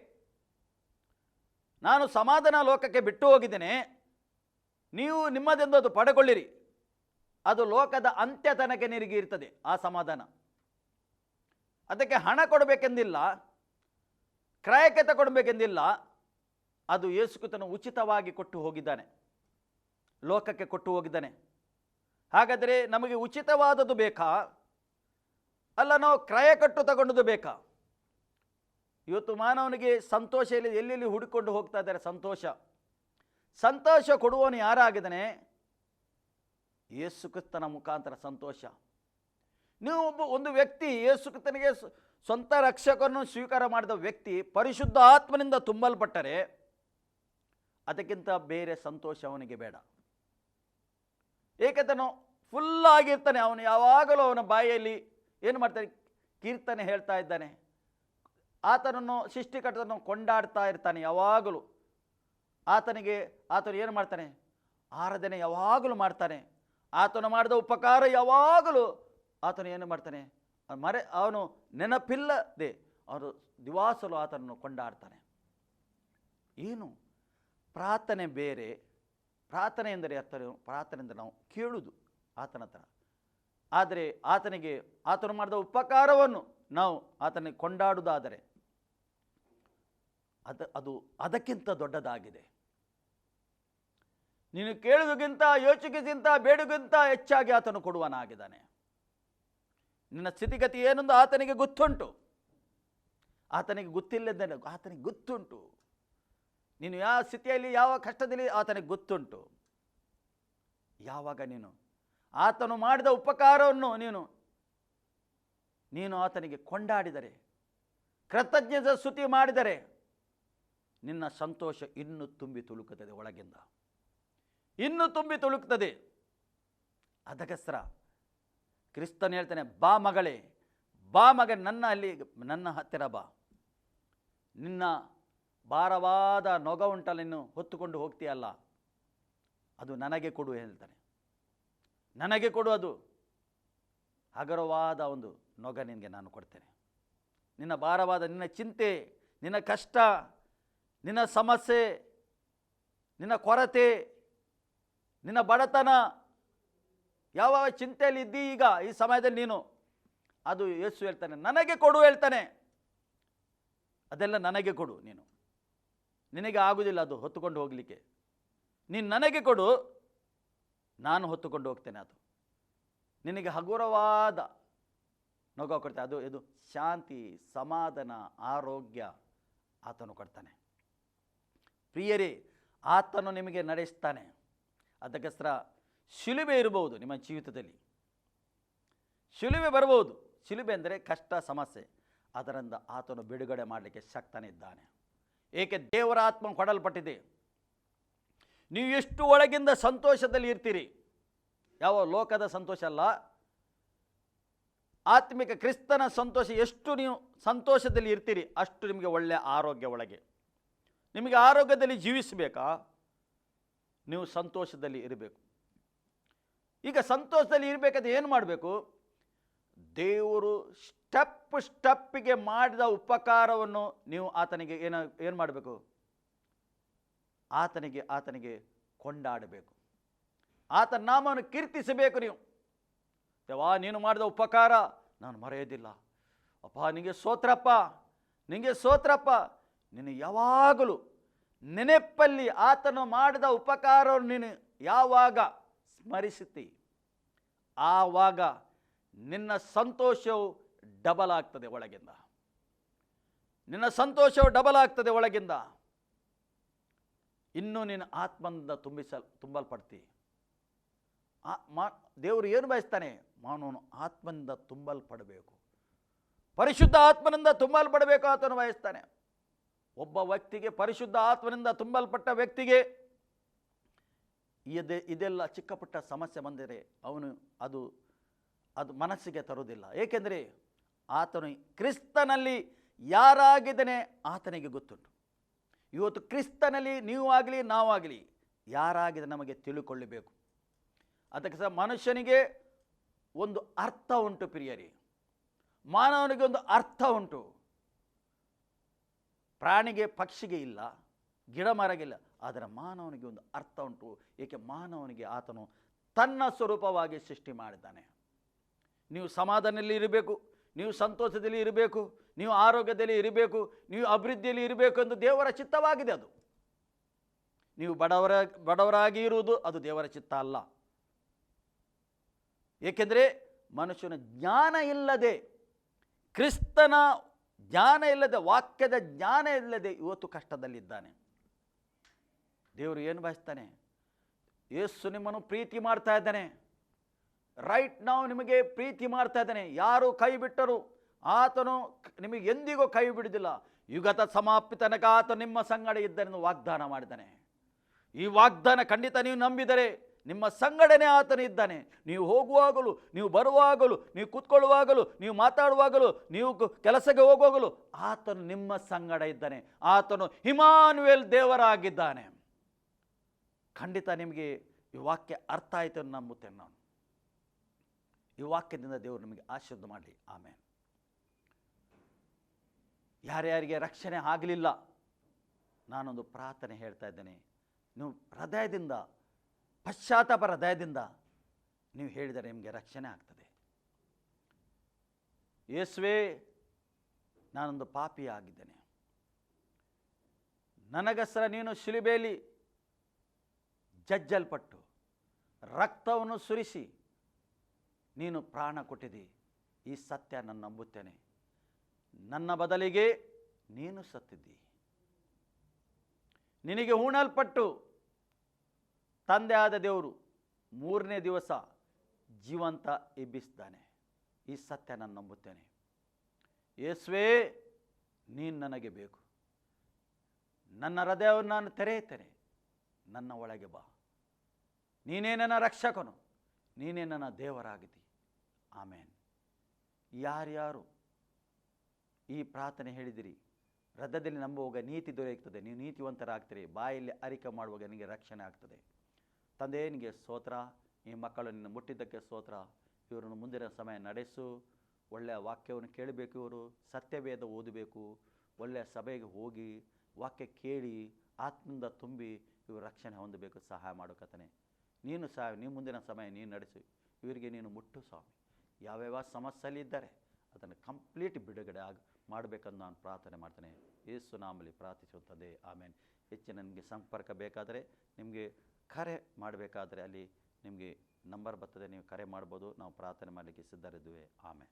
ನಾನು ಸಮಾಧಾನ ಲೋಕಕ್ಕೆ ಬಿಟ್ಟು ಹೋಗಿದ್ದೇನೆ, ನೀವು ನಿಮ್ಮದೆಂದು ಅದು ಪಡೆಕೊಳ್ಳಿರಿ. ಅದು ಲೋಕದ ಅಂತ್ಯ ತನಕ ಆ ಸಮಾಧಾನ. ಅದಕ್ಕೆ ಹಣ ಕೊಡಬೇಕೆಂದಿಲ್ಲ ಕ್ರಯಕ್ಕೆ ತಗೊಡ್ಬೇಕೆಂದಿಲ್ಲ ಅದು ಯೇಸುಕುತನು ಉಚಿತವಾಗಿ ಕೊಟ್ಟು ಹೋಗಿದ್ದಾನೆ, ಲೋಕಕ್ಕೆ ಕೊಟ್ಟು ಹೋಗಿದ್ದಾನೆ. ಹಾಗಾದರೆ ನಮಗೆ ಉಚಿತವಾದದ್ದು ಬೇಕಾ? ಅಲ್ಲ, ನಾವು ಕ್ರಯ ಕಟ್ಟು ತಗೊಂಡದ್ದು ಬೇಕಾ? ಇವತ್ತು ಮಾನವನಿಗೆ ಸಂತೋಷ ಇಲ್ಲಿ ಎಲ್ಲೆಲ್ಲಿ ಹುಡುಕೊಂಡು ಹೋಗ್ತಾ ಇದ್ದಾರೆ ಸಂತೋಷ? ಸಂತೋಷ ಕೊಡುವವನು ಯಾರಾಗಿದ್ದಾನೆ? ಯೇಸುಕ್ರಿಸ್ತನ ಮುಖಾಂತರ ಸಂತೋಷ. ನೀವು ಒಬ್ಬ, ಒಂದು ವ್ಯಕ್ತಿ ಯೇಸು ಸ್ವಂತ ರಕ್ಷಕರನ್ನು ಸ್ವೀಕಾರ ಮಾಡಿದ ವ್ಯಕ್ತಿ ಪರಿಶುದ್ಧ ಆತ್ಮನಿಂದ ತುಂಬಲ್ಪಟ್ಟರೆ ಅದಕ್ಕಿಂತ ಬೇರೆ ಸಂತೋಷ ಅವನಿಗೆ ಬೇಡ. ಏಕೆತನು ಫುಲ್ ಆಗಿರ್ತಾನೆ ಅವನು, ಯಾವಾಗಲೂ ಅವನ ಬಾಯಲ್ಲಿ ಏನು ಮಾಡ್ತಾನೆ? ಕೀರ್ತನೆ ಹೇಳ್ತಾ ಇದ್ದಾನೆ. ಆತನನ್ನು, ಸೃಷ್ಟಿಕರ್ತನನ್ನು ಕೊಂಡಾಡ್ತಾ ಇರ್ತಾನೆ ಯಾವಾಗಲೂ. ಆತನಿಗೆ, ಆತನು ಏನು ಮಾಡ್ತಾನೆ? ಆರಾಧನೆ ಯಾವಾಗಲೂ ಮಾಡ್ತಾನೆ. ಆತನು ಮಾಡಿದ ಉಪಕಾರ ಯಾವಾಗಲೂ ಆತನು ಏನು ಮಾಡ್ತಾನೆ? ಮರೆ, ಅವನು ನೆನಪಿಲ್ಲದೆ ಅವರು ದಿವಾಸಲು ಆತನನ್ನು ಕೊಂಡಾಡ್ತಾನೆ. ಏನು? ಪ್ರಾರ್ಥನೆ ಬೇರೆ. ಪ್ರಾರ್ಥನೆ ಎಂದರೆ ಅರ್ಥ ಪ್ರಾರ್ಥನೆ ಎಂದರೆ ನಾವು ಕೇಳುವುದು ಆತನ ಹತ್ರ. ಆದರೆ ಆತನಿಗೆ, ಆತನು ಮಾಡಿದ ಉಪಕಾರವನ್ನು ನಾವು ಆತನಿಗೆ ಕೊಂಡಾಡುವುದಾದರೆ ಅದ, ಅದು ಅದಕ್ಕಿಂತ ದೊಡ್ಡದಾಗಿದೆ. ನೀನು ಕೇಳುವುದಕ್ಕಿಂತ, ಯೋಚಿಕೆಗಿಂತ ಬೇಡುಗಿಂತ ಹೆಚ್ಚಾಗಿ ಆತನು ಕೊಡುವನಾಗಿದ್ದಾನೆ. ನಿನ್ನ ಸ್ಥಿತಿಗತಿ ಏನೆಂದು ಆತನಿಗೆ ಗೊತ್ತುಂಟು. ಆತನಿಗೆ ಗೊತ್ತಿಲ್ಲದ ಆತನಿಗೆ ಗೊತ್ತುಂಟು. ನೀನು ಯಾವ ಸ್ಥಿತಿಯಲ್ಲಿ ಯಾವ ಕಷ್ಟದಲ್ಲಿ ಆತನಿಗೆ ಗೊತ್ತುಂಟು. ಯಾವಾಗ ನೀನು? ಆತನು ಮಾಡಿದ ಉಪಕಾರವನ್ನು ನೀನು ನೀನು ಆತನಿಗೆ ಕೊಂಡಾಡಿದರೆ ಕೃತಜ್ಞತೆ ಸ್ತುತಿ ಮಾಡಿದರೆ, ನಿನ್ನ ಸಂತೋಷ ಇನ್ನೂ ತುಂಬಿ ತುಳುಕುತ್ತದೆ ಒಳಗಿಂದ. ಇನ್ನೂ ತುಂಬಿ ತುಳುಕ್ತದೆ ಅದಕ್ಕೋಸ್ಕರ ಕ್ರಿಸ್ತನ್ ಹೇಳ್ತಾನೆ, ಬಾ ಮಗಳೇ, ಬಾ ಮಗ ನನ್ನ ಅಲ್ಲಿ, ನನ್ನ ಹತ್ತಿರ ಬಾ. ನಿನ್ನ ಭಾರವಾದ ನೊಗ ಉಂಟಲ್ಲ ನೀನು ಹೊತ್ತುಕೊಂಡು ಹೋಗ್ತೀಯಲ್ಲ, ಅದು ನನಗೆ ಕೊಡು ಹೇಳ್ತಾನೆ. ನನಗೆ ಕೊಡು ಅದು. ಹಗರವಾದ ಒಂದು ನೊಗ ನಿನಗೆ ನಾನು ಕೊಡ್ತೇನೆ. ನಿನ್ನ ಭಾರವಾದ, ನಿನ್ನ ಚಿಂತೆ, ನಿನ್ನ ಕಷ್ಟ, ನಿನ್ನ ಸಮಸ್ಯೆ, ನಿನ್ನ ಕೊರತೆ, ನಿನ್ನ ಬಡತನ ಯಾವ ಚಿಂತೆಯಲ್ಲಿ ಇದ್ದೀ ಈಗ ಈ ಸಮಯದಲ್ಲಿ ನೀನು? ಅದು ಯೇಸು ಹೇಳ್ತಾನೆ, ನನಗೆ ಕೊಡು ಹೇಳ್ತಾನೆ. ಅದೆಲ್ಲ ನನಗೆ ಕೊಡು ನೀನು. ನಿನಗೆ ಆಗುವುದಿಲ್ಲ ಅದು ಹೊತ್ತುಕೊಂಡು ಹೋಗಲಿಕ್ಕೆ. ನೀನು ನನಗೆ ಕೊಡು, ನಾನು ಹೊತ್ತುಕೊಂಡು ಹೋಗ್ತೇನೆ ಅದು. ನಿನಗೆ ಹಗುರವಾದ ನೋಗ ಕೊಡ್ತೇನೆ. ಅದು ಇದು ಶಾಂತಿ, ಸಮಾಧಾನ, ಆರೋಗ್ಯ ಆತನು ಕೊಡ್ತಾನೆ. ಪ್ರಿಯರೇ, ಆತನು ನಿಮಗೆ ನಡೆಸ್ತಾನೆ. ಅದಕ್ಕೋಸ್ಕರ ಶಿಲುಬೆ ಇರಬಹುದು ನಿಮ್ಮ ಜೀವಿತದಲ್ಲಿ. ಶಿಲುಬೆ ಬರಬಹುದು. ಶಿಲುಬೆ ಅಂದರೆ ಕಷ್ಟ, ಸಮಸ್ಯೆ. ಅದರಿಂದ ಆತನು ಬಿಡುಗಡೆ ಮಾಡಲಿಕ್ಕೆ ಶಕ್ತನಿದ್ದಾನೆ ಏಕೆ ದೇವರ ಆತ್ಮ ಕೊಡಲ್ಪಟ್ಟಿದೆ. ನೀವು ಎಷ್ಟು ಒಳಗಿಂದ ಸಂತೋಷದಲ್ಲಿ ಇರ್ತೀರಿ. ಯಾವ ಲೋಕದ ಸಂತೋಷ ಅಲ್ಲ. ಆತ್ಮಿಕ ಕ್ರಿಸ್ತನ ಸಂತೋಷ ಎಷ್ಟು ನೀವು ಸಂತೋಷದಲ್ಲಿ ಇರ್ತೀರಿ ಅಷ್ಟು ನಿಮಗೆ ಒಳ್ಳೆಯ ಆರೋಗ್ಯ ಒಳಗೆ. ನಿಮಗೆ ಆರೋಗ್ಯದಲ್ಲಿ ಜೀವಿಸಬೇಕಾ? ನೀವು ಸಂತೋಷದಲ್ಲಿ ಇರಬೇಕು. ಈಗ ಸಂತೋಷದಲ್ಲಿ ಇರಬೇಕಾದ್ರೆ ಏನು ಮಾಡಬೇಕು? ದೇವರು ಸ್ಟೆಪ್ ಸ್ಟೆಪ್ಪಿಗೆ ಮಾಡಿದ ಉಪಕಾರವನ್ನು ನೀವು ಆತನಿಗೆ ಏನ, ಏನು ಮಾಡಬೇಕು? ಆತನಿಗೆ ಆತನಿಗೆ ಕೊಂಡಾಡಬೇಕು. ಆತನ ನಾಮವನ್ನು ಕೀರ್ತಿಸಬೇಕು ನೀವು. ಯವಾ ನೀನು ಮಾಡಿದ ಉಪಕಾರ, ನಾನು ಮರೆಯೋದಿಲ್ಲ. ಅಪ್ಪ ನಿನಗೆ ಸೋತ್ರಪ್ಪ ನಿನಗೆ ಸೋತ್ರಪ್ಪ. ನೀನು ಯಾವಾಗಲೂ ನೆನಪಲ್ಲಿ ಆತನು ಮಾಡಿದ ಉಪಕಾರವನ್ನು ನೀನು ಯಾವಾಗ ಸ್ಮರಿಸುತ್ತಿ ಆವಾಗ ನಿನ್ನ ಸಂತೋಷವು ಡಬಲ್ ಆಗ್ತದೆ ಒಳಗಿಂದ. ನಿನ್ನ ಸಂತೋಷವು ಡಬಲ್ ಆಗ್ತದೆ ಒಳಗಿಂದ. ಇನ್ನೂ ನಿನ್ನ ಆತ್ಮದಿಂದ ತುಂಬಿಸಲ್, ತುಂಬಲ್ಪಡ್ತಿ. ಆ, ಮಾ, ದೇವರು ಏನು ಬಯಸ್ತಾನೆ? ಮಾನವನು ಆತ್ಮನಿಂದ ತುಂಬಲ್ಪಡಬೇಕು. ಪರಿಶುದ್ಧ ಆತ್ಮನಿಂದ ತುಂಬಲ್ಪಡಬೇಕು ಆತನು ಬಯಸ್ತಾನೆ. ಒಬ್ಬ ವ್ಯಕ್ತಿಗೆ ಪರಿಶುದ್ಧ ಆತ್ಮನಿಂದ ತುಂಬಲ್ಪಟ್ಟ ವ್ಯಕ್ತಿಗೆ ಇದೆ ಇದೆಲ್ಲ ಚಿಕ್ಕ ಪುಟ್ಟ ಸಮಸ್ಯೆ ಬಂದರೆ ಅವನು ಅದು ಅದು ಮನಸ್ಸಿಗೆ ತರುವುದಿಲ್ಲ. ಏಕೆಂದರೆ ಆತನು ಕ್ರಿಸ್ತನಲ್ಲಿ ಯಾರಾಗಿದ್ದಾನೆ ಆತನಿಗೆ ಗೊತ್ತುಂಟು. ಇವತ್ತು ಕ್ರಿಸ್ತನಲ್ಲಿ ನೀವು ಆಗಲಿ ನಾವಾಗಲಿ ಯಾರಾಗಿದೆ ನಮಗೆ ತಿಳಿಕೊಳ್ಳಬೇಕು. ಅದಕ್ಕೆ ಸಹ ಮನುಷ್ಯನಿಗೆ ಒಂದು ಅರ್ಥ ಉಂಟು ಪ್ರಿಯರಿ. ಮಾನವನಿಗೆ ಒಂದು ಅರ್ಥ ಉಂಟು. ಪ್ರಾಣಿಗೆ ಪಕ್ಷಿಗೆ ಇಲ್ಲ ಗಿಡ ಮರಗಿಲ್ಲ ಆದರೆ ಮಾನವನಿಗೆ ಒಂದು ಅರ್ಥ ಉಂಟು. ಏಕೆ ಮಾನವನಿಗೆ ಆತನು ತನ್ನ ಸ್ವರೂಪವಾಗಿ ಸೃಷ್ಟಿ ಮಾಡಿದ್ದಾನೆ. ನೀವು ಸಮಾಧಾನದಲ್ಲಿ ಇರಬೇಕು, ನೀವು ಸಂತೋಷದಲ್ಲಿ ಇರಬೇಕು, ನೀವು ಆರೋಗ್ಯದಲ್ಲಿ ಇರಬೇಕು, ನೀವು ಅಭಿವೃದ್ಧಿಯಲ್ಲಿ ಇರಬೇಕು ಎಂದು ದೇವರ ಚಿತ್ತವಾಗಿದೆ ಅದು. ನೀವು ಬಡವರ, ಬಡವರಾಗಿ ಇರುವುದು ಅದು ದೇವರ ಚಿತ್ತ ಅಲ್ಲ. ಏಕೆಂದರೆ ಮನುಷ್ಯನ ಜ್ಞಾನ ಇಲ್ಲದೆ, ಕ್ರಿಸ್ತನ ಜ್ಞಾನ ಇಲ್ಲದೆ, ವಾಕ್ಯದ ಜ್ಞಾನ ಇಲ್ಲದೆ ಇವತ್ತು ಕಷ್ಟದಲ್ಲಿದ್ದಾನೆ. ದೇವರು ಏನು ಬಯಸ್ತಾನೆ? ಯೇಸು ನಿಮ್ಮನ್ನು ಪ್ರೀತಿ ಮಾಡ್ತಾ ಇದ್ದಾನೆ. ರೈಟ್ ನಾವು ನಿಮಗೆ ಪ್ರೀತಿ ಮಾಡ್ತಾ ಇದ್ದಾನೆ. ಯಾರು ಕೈ ಬಿಟ್ಟರು, ಆತನು ನಿಮಗೆ ಎಂದಿಗೂ ಕೈ ಬಿಡುವುದಿಲ್ಲ. ಯುಗತ ಸಮಾಪ್ತಿ ತನಕ ಆತ ನಿಮ್ಮ ಸಂಗಡ ಇದ್ದನೆಂದು ವಾಗ್ದಾನ ಮಾಡಿದ್ದಾನೆ. ಈ ವಾಗ್ದಾನ ಖಂಡಿತ ನೀವು ನಂಬಿದರೆ ನಿಮ್ಮ ಸಂಗಡನೆ ಆತನು ಇದ್ದಾನೆ. ನೀವು ಹೋಗುವಾಗಲೂ, ನೀವು ಬರುವಾಗಲೂ, ನೀವು ಕೂತ್ಕೊಳ್ಳುವಾಗಲೂ, ನೀವು ಮಾತಾಡುವಾಗಲೂ, ನೀವು ಕೆಲಸಕ್ಕೆ ಹೋಗುವಾಗಲೂ ಆತನು ನಿಮ್ಮ ಸಂಗಡ ಇದ್ದಾನೆ. ಆತನು ಹಿಮಾನ್ವೇಲ್ ದೇವರಾಗಿದ್ದಾನೆ. ಖಂಡಿತ ನಿಮಗೆ ಈ ವಾಕ್ಯ ಅರ್ಥ ಆಯಿತು ಅಂತ ನಂಬುತ್ತೇನೆ ನಾನು. ಈ ವಾಕ್ಯದಿಂದ ದೇವರು ನಿಮಗೆ ಆಶೀರ್ವಾದ ಮಾಡಲಿ. ಆಮೇಲೆ ಯಾರ್ಯಾರಿಗೆ ರಕ್ಷಣೆ ಆಗಲಿಲ್ಲ, ನಾನೊಂದು ಪ್ರಾರ್ಥನೆ ಹೇಳ್ತಾ ಇದ್ದೇನೆ. ನೀವು ಹೃದಯದಿಂದ, ಪಶ್ಚಾತ್ತಾಪ ಹೃದಯದಿಂದ ನೀವು ಹೇಳಿದರೆ ನಿಮಗೆ ರಕ್ಷಣೆ ಆಗ್ತದೆ. ಯೇಸುವೆ, ನಾನೊಂದು ಪಾಪಿ ಆಗಿದ್ದೇನೆ ನನಗಸರ ನೀನು ಶಿಲುಬೆಯಲ್ಲಿ ಜಜ್ಜಲ್ಪಟ್ಟು, ರಕ್ತವನ್ನು ಸುರಿಸಿ, ನೀನು ಪ್ರಾಣ ಕೊಟ್ಟಿದ್ದಿ, ಈ ಸತ್ಯ ನಾನು ನಂಬುತ್ತೇನೆ. ನನ್ನ ಬದಲಿಗೆ ನೀನು ಸತ್ತಿದ್ದಿ. ನಿನಗೆ ಹೂಣಲ್ಪಟ್ಟು, ತಂದೆ ಆದ ದೇವರು ಮೂರನೇ ದಿವಸ ಜೀವಂತ ಎಬ್ಬಿಸಿದ್ದಾನೆ ಈ ಸತ್ಯ ನಾನು ನಂಬುತ್ತೇನೆ. ಯೇಸುವೇ, ನೀನು ನನಗೆ ಬೇಕು. ನನ್ನ ಹೃದಯವನ್ನು ನಾನು ತೆರೆಯುತ್ತೇನೆ. ನನ್ನ ಒಳಗೆ ಬಾ. ನೀನೇ ನನ್ನ ರಕ್ಷಕನು, ನೀನೇ ನನ್ನ ದೇವರಾಗಿದ್ದಿ. ಆಮೇನ್. ಯಾರ್ಯಾರು ಈ ಪ್ರಾರ್ಥನೆ ಹೇಳಿದಿರಿ, ರಥದಲ್ಲಿ ನಂಬುವಾಗ ನೀತಿ ದೊರೆಯುತ್ತದೆ, ನೀವು ನೀತಿವಂತರಾಗ್ತೀರಿ, ಬಾಯಲ್ಲಿ ಅರಿಕೆ ಮಾಡುವಾಗ ನಿನಗೆ ರಕ್ಷಣೆ ಆಗ್ತದೆ. ತಂದೆ ನಿಮಗೆ ಸ್ತೋತ್ರ, ಈ ಮಕ್ಕಳು ನಿನ್ನ ಮುಟ್ಟಿದ್ದಕ್ಕೆ ಸ್ತೋತ್ರ, ಇವರನ್ನು ಮುಂದಿನ ಸಮಯ ನಡೆಸು. ಒಳ್ಳೆಯ ವಾಕ್ಯವನ್ನು ಕೇಳಬೇಕು ಇವರು, ಸತ್ಯವೇದ ಓದಬೇಕು. ಒಳ್ಳೆಯ ಸಭೆಗೆ ಹೋಗಿ, ವಾಕ್ಯ ಕೇಳಿ, ಆತ್ಮದಿಂದ ತುಂಬಿ ಇವರು ರಕ್ಷಣೆ ಹೊಂದಬೇಕು, ಸಹಾಯ ಮಾಡು ಕರ್ತನೆ. ನೀನು ಸಾವಿ, ನೀ ಮುಂದಿನ ಸಮಯ ನೀನು ನಡೆಸು. ಇವರಿಗೆ ನೀನು ಮುಟ್ಟು ಸ್ವಾಮಿ. ಯಾವ್ಯಾವ ಸಮಸ್ಯೆಯಲ್ಲಿದ್ದಾರೆ ಅದನ್ನು ಕಂಪ್ಲೀಟ್ ಬಿಡುಗಡೆ ಆಗ, ಮಾಡಬೇಕಂದು ನಾನು ಪ್ರಾರ್ಥನೆ ಮಾಡ್ತೇನೆ. ಯೇಸು ನಾಮಲ್ಲಿ ಪ್ರಾರ್ಥಿಸುತ್ತದೆ ಆಮೇಲೆ ಹೆಚ್ಚಿನ ನಿಮಗೆ ಸಂಪರ್ಕ ಬೇಕಾದರೆ, ನಿಮಗೆ ಕರೆ ಮಾಡಬೇಕಾದ್ರೆ ಅಲ್ಲಿ ನಿಮಗೆ ನಂಬರ್ ಬರ್ತದೆ, ನೀವು ಕರೆ ಮಾಡ್ಬೋದು. ನಾವು ಪ್ರಾರ್ಥನೆ ಮಾಡಲಿಕ್ಕೆ ಸಿದ್ಧರಿದ್ದೇವೆ. ಆಮೇಲೆ